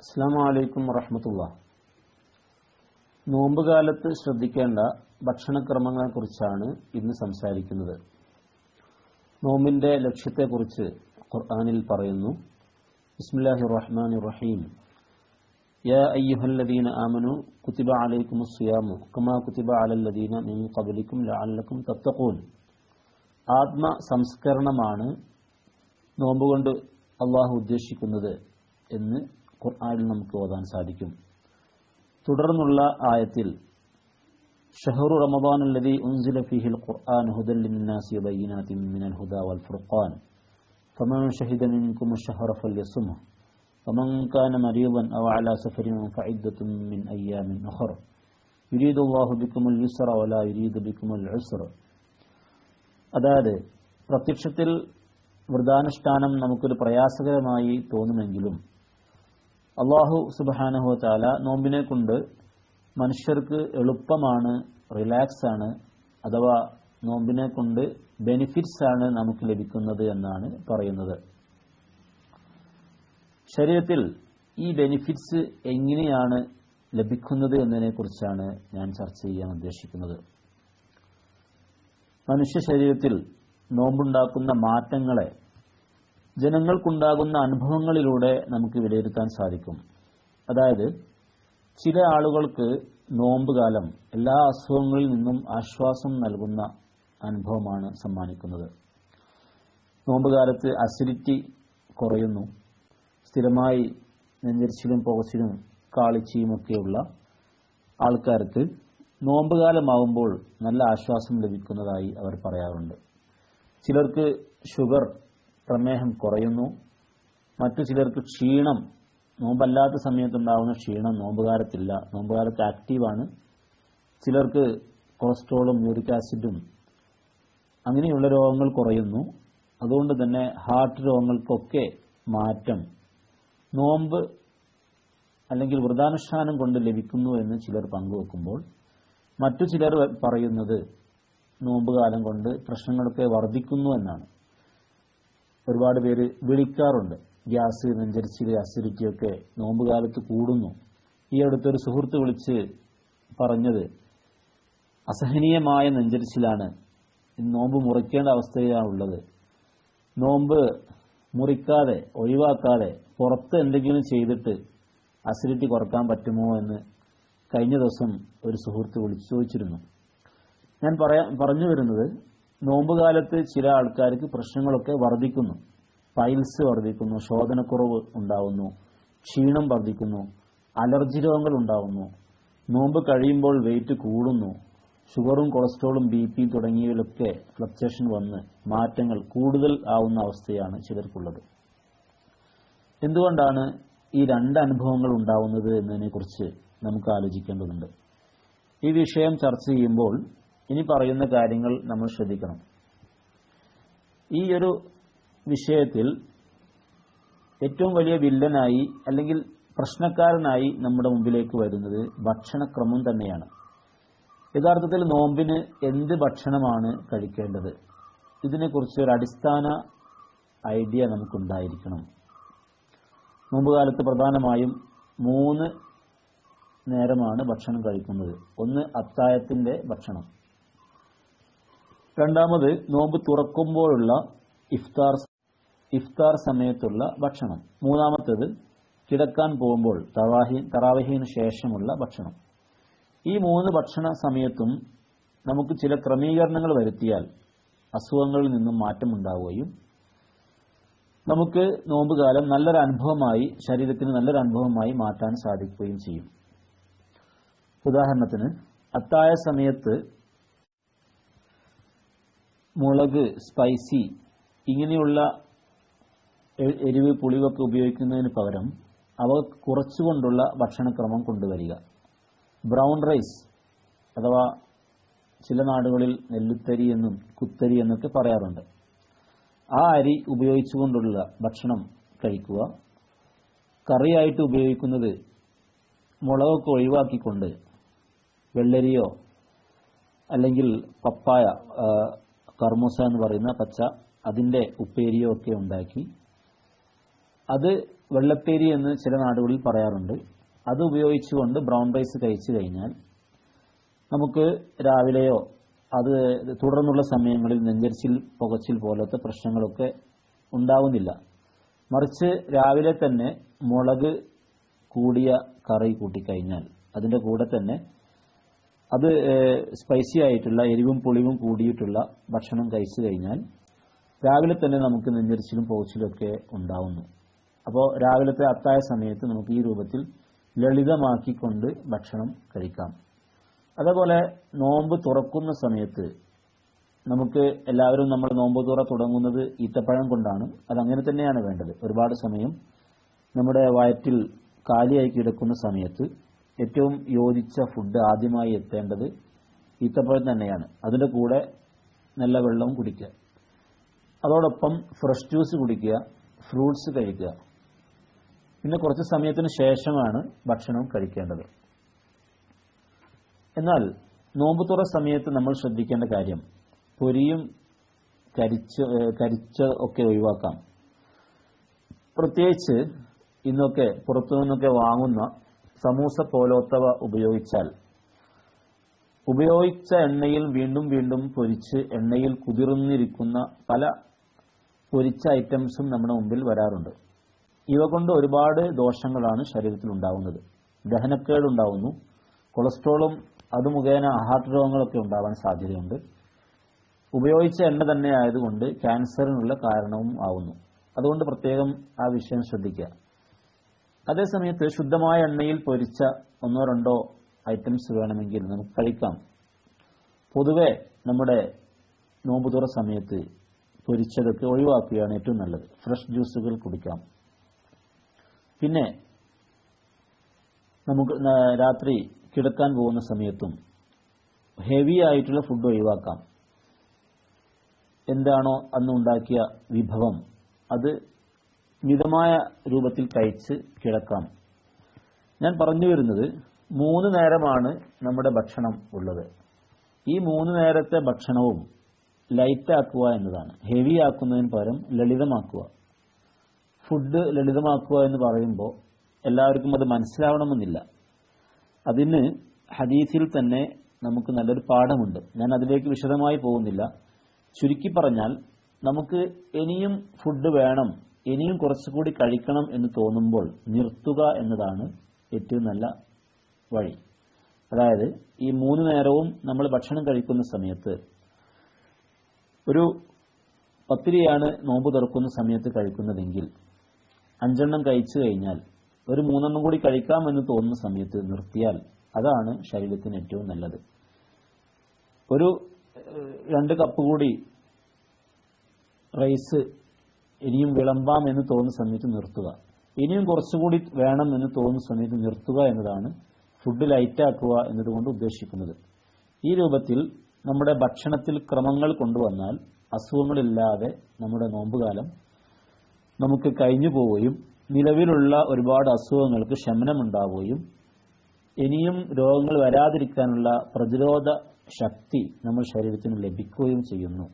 അസ്സാം വലൈക്കും വറഹമത്തുള്ള നോമ്പുകാലത്ത് ശ്രദ്ധിക്കേണ്ട ഭക്ഷണക്രമങ്ങളെക്കുറിച്ചാണ് ഇന്ന് സംസാരിക്കുന്നത് നോമ്പിന്റെ ലക്ഷ്യത്തെക്കുറിച്ച് ഖുർആാനിൽ പറയുന്നു ബിസ്മില്ലാഹി റഹ്മാൻ റഹീം يا أيها الذين آمنوا كتب عليكم الصيام كما كتب على الذين من قبلكم لعلكم تتقون ആത്മ സംസ്കരണമാണ് നോമ്പ് കൊണ്ട് അള്ളാഹു ഉദ്ദേശിക്കുന്നത് എന്ന് ഖുർആനിൽ നമുക്ക് ഓതാൻ സാധിക്കും തുടർന്നുള്ള ആയത്തിൽ ഷഹറു റമദാൻ الذي أنزل فيه القرآن هدى للناس وبينات من الهدى والفرقان فمن شهد منكم الشهر فليصمه ومن كان مريضا أو على سفر فعدة من أيام أخر يريد الله بكم اليسر ولا يريد بكم العسر അതായത് പ്രത്യക്ഷത്തിൽ വ്രതാനുഷ്ഠാനം നമുക്കൊരു പ്രയാസകരമായി തോന്നുമെങ്കിലും അള്ളാഹു സുബാനഹു താല നോമ്പിനെ കൊണ്ട് മനുഷ്യർക്ക് എളുപ്പമാണ് റിലാക്സ് ആണ് അഥവാ നോമ്പിനെ കൊണ്ട് ബെനിഫിറ്റ്സ് ആണ് നമുക്ക് ലഭിക്കുന്നത് എന്നാണ് പറയുന്നത്. ശരീരത്തിൽ ഈ ബെനിഫിറ്റ്സ് എങ്ങനെയാണ് ലഭിക്കുന്നത് എന്നതിനെ കുറിച്ചാണ് ഞാൻ ചർച്ച ചെയ്യാൻ ഉദ്ദേശിക്കുന്നത്. മനുഷ്യ ശരീരത്തിൽ നോമ്പുണ്ടാക്കുന്ന മാറ്റങ്ങളെ ജനങ്ങൾക്കുണ്ടാകുന്ന അനുഭവങ്ങളിലൂടെ നമുക്ക് വിലയിരുത്താൻ സാധിക്കും. അതായത് ചില ആളുകൾക്ക് നോമ്പ് കാലം എല്ലാ അസുഖങ്ങളിൽ നിന്നും ആശ്വാസം നൽകുന്ന അനുഭവമാണ് സമ്മാനിക്കുന്നത്. നോമ്പ് കാലത്ത് അസിഡിറ്റി കുറയുന്നു. സ്ഥിരമായി നെഞ്ചരിച്ചിലും പുകച്ചിലും കാളിച്ചിയും ഒക്കെയുള്ള ആൾക്കാർക്ക് നോമ്പ് കാലമാകുമ്പോൾ നല്ല ആശ്വാസം ലഭിക്കുന്നതായി അവർ പറയാറുണ്ട്. ചിലർക്ക് ഷുഗർ പ്രമേഹം കുറയുന്നു. മറ്റു ചിലർക്ക് ക്ഷീണം നോമ്പല്ലാത്ത സമയത്തുണ്ടാവുന്ന ക്ഷീണം നോമ്പുകാലത്തില്ല. നോമ്പുകാലത്ത് ആക്റ്റീവാണ്. ചിലർക്ക് കൊളസ്ട്രോളും യൂറിക് ആസിഡും അങ്ങനെയുള്ള രോഗങ്ങൾ കുറയുന്നു. അതുകൊണ്ട് തന്നെ ഹാർട്ട് രോഗങ്ങൾക്കൊക്കെ മാറ്റം. നോമ്പ് അല്ലെങ്കിൽ വ്രതാനുഷ്ഠാനം കൊണ്ട് ലഭിക്കുന്നു എന്ന് ചിലർ പങ്കുവെക്കുമ്പോൾ മറ്റു ചിലർ പറയുന്നത് നോമ്പുകാലം കൊണ്ട് പ്രശ്നങ്ങളൊക്കെ വർദ്ധിക്കുന്നു എന്നാണ്. ഒരുപാട് പേര് വിളിക്കാറുണ്ട്. ഗ്യാസ് നെഞ്ചരിച്ചിൽ അസിഡിറ്റി ഒക്കെ നോമ്പുകാലത്ത് കൂടുന്നു. ഈ അടുത്തൊരു സുഹൃത്ത് വിളിച്ച് പറഞ്ഞത് അസഹനീയമായ നെഞ്ചരിച്ചിലാണ്. നോമ്പ് മുറിക്കേണ്ട അവസ്ഥയിലാണുള്ളത്. നോമ്പ് മുറിക്കാതെ ഒഴിവാക്കാതെ പുറത്ത് എന്തെങ്കിലും ചെയ്തിട്ട് അസിഡിറ്റി കുറയ്ക്കാൻ പറ്റുമോ എന്ന് കഴിഞ്ഞ ദിവസം ഒരു സുഹൃത്ത് വിളിച്ചു ചോദിച്ചിരുന്നു. ഞാൻ പറയാ പറഞ്ഞു വരുന്നത് നോമ്പുകാലത്ത് ചില ആൾക്കാർക്ക് പ്രശ്നങ്ങളൊക്കെ വർദ്ധിക്കുന്നു. പൈൽസ് വർദ്ധിക്കുന്നു ശോധനക്കുറവ് ഉണ്ടാവുന്നു ക്ഷീണം വർദ്ധിക്കുന്നു അലർജി രോഗങ്ങൾ ഉണ്ടാവുന്നു നോമ്പ് കഴിയുമ്പോൾ വെയിറ്റ് കൂടുന്നു ഷുഗറും കൊളസ്ട്രോളും ബി പിയും തുടങ്ങിയവയിലൊക്കെ ഫ്ലക്ച്വേഷൻ വന്ന് മാറ്റങ്ങൾ കൂടുതൽ ആവുന്ന അവസ്ഥയാണ് ചിലർക്കുള്ളത്. എന്തുകൊണ്ടാണ് ഈ രണ്ട് അനുഭവങ്ങൾ ഉണ്ടാവുന്നത് എന്നതിനെക്കുറിച്ച് നമുക്ക് ആലോചിക്കേണ്ടതുണ്ട്. ഈ വിഷയം ചർച്ച ചെയ്യുമ്പോൾ ഇനി പറയുന്ന കാര്യങ്ങൾ നമ്മൾ ശ്രദ്ധിക്കണം. ഈ ഒരു വിഷയത്തിൽ ഏറ്റവും വലിയ വില്ലനായി അല്ലെങ്കിൽ പ്രശ്നക്കാരനായി നമ്മുടെ മുമ്പിലേക്ക് വരുന്നത് ഭക്ഷണക്രമം തന്നെയാണ്. യഥാർത്ഥത്തിൽ നോമ്പിന് എന്ത് ഭക്ഷണമാണ് കഴിക്കേണ്ടത്? ഇതിനെക്കുറിച്ച് ഒരു അടിസ്ഥാന ഐഡിയ നമുക്കുണ്ടായിരിക്കണം. നോമ്പ് കാലത്ത് പ്രധാനമായും മൂന്ന് നേരമാണ് ഭക്ഷണം കഴിക്കുന്നത്. ഒന്ന് അത്തായത്തിന്റെ ഭക്ഷണം. രണ്ടാമത് നോമ്പ് തുറക്കുമ്പോഴുള്ള ഇഫ്താർ ഇഫ്താർ സമയത്തുള്ള ഭക്ഷണം. മൂന്നാമത്തേത് കിടക്കാൻ പോകുമ്പോൾ തറാഹി തറാവഹിന് ശേഷമുള്ള ഭക്ഷണം. ഈ മൂന്ന് ഭക്ഷണ സമയത്തും നമുക്ക് ചില ക്രമീകരണങ്ങൾ വരുത്തിയാൽ അസുഖങ്ങളിൽ നിന്നും മാറ്റമുണ്ടാവുകയും നമുക്ക് നോമ്പുകാലം നല്ലൊരു അനുഭവമായി ശരീരത്തിന് നല്ലൊരു അനുഭവമായി മാറ്റാൻ സാധിക്കുകയും ചെയ്യും. ഉദാഹരണത്തിന് അത്തായ സമയത്ത് മുളക് സ്പൈസി ഇങ്ങനെയുള്ള എരിവ് പുളിവൊക്കെ ഉപയോഗിക്കുന്നതിന് പകരം അവ കുറച്ചുകൊണ്ടുള്ള ഭക്ഷണക്രമം കൊണ്ടുവരിക. ബ്രൗൺ റൈസ് അഥവാ ചില നാടുകളിൽ നെല്ലുത്തരി എന്നും കുത്തരി എന്നൊക്കെ പറയാറുണ്ട്. ആ അരി ഉപയോഗിച്ചുകൊണ്ടുള്ള ഭക്ഷണം കഴിക്കുക. കറിയായിട്ട് ഉപയോഗിക്കുന്നത് മുളകൊക്കെ ഒഴിവാക്കിക്കൊണ്ട് വെള്ളരിയോ അല്ലെങ്കിൽ പപ്പായ കർമൂസ എന്ന് പറയുന്ന പച്ച അതിന്റെ ഉപ്പേരിയോ ഒക്കെ ഉണ്ടാക്കി. അത് വെള്ളപ്പേരി എന്ന് ചില നാടുകളിൽ പറയാറുണ്ട്. അത് ഉപയോഗിച്ചുകൊണ്ട് ബ്രൗൺ റൈസ് കഴിച്ചു കഴിഞ്ഞാൽ നമുക്ക് രാവിലെയോ അത് തുടർന്നുള്ള സമയങ്ങളിൽ നെഞ്ചരിച്ചിൽ പുകച്ചിൽ പോലത്തെ പ്രശ്നങ്ങളൊക്കെ ഉണ്ടാവുന്നില്ല. മറിച്ച് രാവിലെ തന്നെ മുളക് കൂടിയ കറി കൂട്ടിക്കഴിഞ്ഞാൽ അതിന്റെ കൂടെ തന്നെ അത് സ്പൈസി ആയിട്ടുള്ള എരിവും പുളിവും കൂടിയിട്ടുള്ള ഭക്ഷണം കഴിച്ചു കഴിഞ്ഞാൽ രാവിലെ തന്നെ നമുക്ക് നെഞ്ചരിച്ചിലും പോച്ചിലൊക്കെ ഉണ്ടാവുന്നു. അപ്പോൾ രാവിലത്തെ അത്തായ സമയത്ത് നമുക്ക് ഈ രൂപത്തിൽ ലളിതമാക്കിക്കൊണ്ട് ഭക്ഷണം കഴിക്കാം. അതേപോലെ നോമ്പ് തുറക്കുന്ന സമയത്ത് നമുക്ക് എല്ലാവരും നമ്മൾ നോമ്പ് തുറ തുടങ്ങുന്നത് ഈത്തപ്പഴം കൊണ്ടാണ്. അത് അങ്ങനെ തന്നെയാണ് വേണ്ടത്. ഒരുപാട് സമയം നമ്മുടെ വയറ്റിൽ കാലിയായി കിടക്കുന്ന സമയത്ത് ഏറ്റവും യോജിച്ച ഫുഡ് ആദ്യമായി എത്തേണ്ടത് ഈത്തപ്പഴം തന്നെയാണ്. അതിന്റെ കൂടെ നല്ല വെള്ളവും കുടിക്കുക. അതോടൊപ്പം ഫ്രഷ് ജ്യൂസ് കുടിക്കുക ഫ്രൂട്ട്സ് കഴിക്കുക. പിന്നെ കുറച്ച് സമയത്തിന് ശേഷമാണ് ഭക്ഷണം കഴിക്കേണ്ടത്. എന്നാൽ നോമ്പുതുറ സമയത്ത് നമ്മൾ ശ്രദ്ധിക്കേണ്ട കാര്യം പൊരിയും കരിച്ച കരിച്ച ഒക്കെ ഒഴിവാക്കാം. പ്രത്യേകിച്ച് ഇന്നൊക്കെ പുറത്തു നിന്നൊക്കെ വാങ്ങുന്ന സമൂസ പോലോത്തവ ഉപയോഗിച്ചാൽ. ഉപയോഗിച്ച എണ്ണയിൽ വീണ്ടും വീണ്ടും പൊരിച്ച് എണ്ണയിൽ കുതിർന്നിരിക്കുന്ന പല പൊരിച്ച ഐറ്റംസും നമ്മുടെ മുമ്പിൽ വരാറുണ്ട്. ഇവ കൊണ്ട് ഒരുപാട് ദോഷങ്ങളാണ് ശരീരത്തിൽ ഉണ്ടാവുന്നത്. ദഹനക്കേട് ഉണ്ടാവുന്നു. കൊളസ്ട്രോളും അത് മുഖേന ഹാർട്ട് രോഗങ്ങളൊക്കെ ഉണ്ടാവാൻ സാധ്യതയുണ്ട്. ഉപയോഗിച്ച എണ്ണ തന്നെ ആയതുകൊണ്ട് ക്യാൻസറിനുള്ള കാരണവും ആവുന്നു. അതുകൊണ്ട് പ്രത്യേകം ആ വിഷയം ശ്രദ്ധിക്കുക. അതേസമയത്ത് ശുദ്ധമായ എണ്ണയിൽ പൊരിച്ച ഒന്നോ രണ്ടോ ഐറ്റംസ് വേണമെങ്കിൽ നമുക്ക് കഴിക്കാം. പൊതുവെ നമ്മുടെ നോമ്പുതുറ സമയത്ത് പൊരിച്ചതൊക്കെ ഒഴിവാക്കുകയാണ് ഏറ്റവും നല്ലത്. ഫ്രഷ് ജ്യൂസുകൾ കുടിക്കാം. പിന്നെ നമുക്ക് രാത്രി കിടക്കാൻ പോകുന്ന സമയത്തും ഹെവി ആയിട്ടുള്ള ഫുഡ് ഒഴിവാക്കാം. എന്താണോ അന്ന് ഉണ്ടാക്കിയ വിഭവം അത് മിതമായ രൂപത്തിൽ കഴിച്ച് കിടക്കാം. ഞാൻ പറഞ്ഞു വരുന്നത് മൂന്ന് നേരമാണ് നമ്മുടെ ഭക്ഷണം ഉള്ളത്. ഈ മൂന്ന് നേരത്തെ ഭക്ഷണവും ലൈറ്റ് ആക്കുക എന്നതാണ്. ഹെവി ആക്കുന്നതിന് പകരം ലളിതമാക്കുക. ഫുഡ് ലളിതമാക്കുക എന്ന് പറയുമ്പോൾ എല്ലാവർക്കും അത് മനസ്സിലാവണമെന്നില്ല. അതിന് ഹദീസിൽ തന്നെ നമുക്ക് നല്ലൊരു പാഠമുണ്ട്. ഞാൻ അതിലേക്ക് വിശദമായി പോകുന്നില്ല. ചുരുക്കി പറഞ്ഞാൽ നമുക്ക് ഇനിയും ഫുഡ് വേണം ഇനിയും കുറച്ചുകൂടി കഴിക്കണം എന്ന് തോന്നുമ്പോൾ നിർത്തുക എന്നതാണ് ഏറ്റവും നല്ല വഴി. അതായത് ഈ മൂന്ന് നേരവും നമ്മൾ ഭക്ഷണം കഴിക്കുന്ന സമയത്ത് ഒരു പത്തിരിയാണ് നോമ്പ് തുറക്കുന്ന സമയത്ത് കഴിക്കുന്നതെങ്കിൽ അഞ്ചെണ്ണം കഴിച്ചു കഴിഞ്ഞാൽ ഒരു മൂന്നെണ്ണം കൂടി കഴിക്കാമെന്ന് തോന്നുന്ന സമയത്ത് നിർത്തിയാൽ അതാണ് ശരീരത്തിന് ഏറ്റവും നല്ലത്. ഒരു രണ്ട് കപ്പ് കൂടി റൈസ് ഇനിയും വിളമ്പാം എന്ന് തോന്നുന്ന സമയത്ത് നിർത്തുക. ഇനിയും കുറച്ചുകൂടി വേണം എന്ന് തോന്നുന്ന സമയത്ത് നിർത്തുക എന്നതാണ് ഫുഡ് ലൈറ്റാക്കുക എന്നതുകൊണ്ട് ഉദ്ദേശിക്കുന്നത്. ഈ രൂപത്തിൽ നമ്മുടെ ഭക്ഷണത്തിൽ ക്രമങ്ങൾ കൊണ്ടുവന്നാൽ അസുഖങ്ങളില്ലാതെ നമ്മുടെ നോമ്പുകാലം നമുക്ക് കഴിഞ്ഞു പോവുകയും നിലവിലുള്ള ഒരുപാട് അസുഖങ്ങൾക്ക് ശമനമുണ്ടാവുകയും ഇനിയും രോഗങ്ങൾ വരാതിരിക്കാനുള്ള പ്രതിരോധ ശക്തി നമ്മുടെ ശരീരത്തിന് ലഭിക്കുകയും ചെയ്യുന്നു.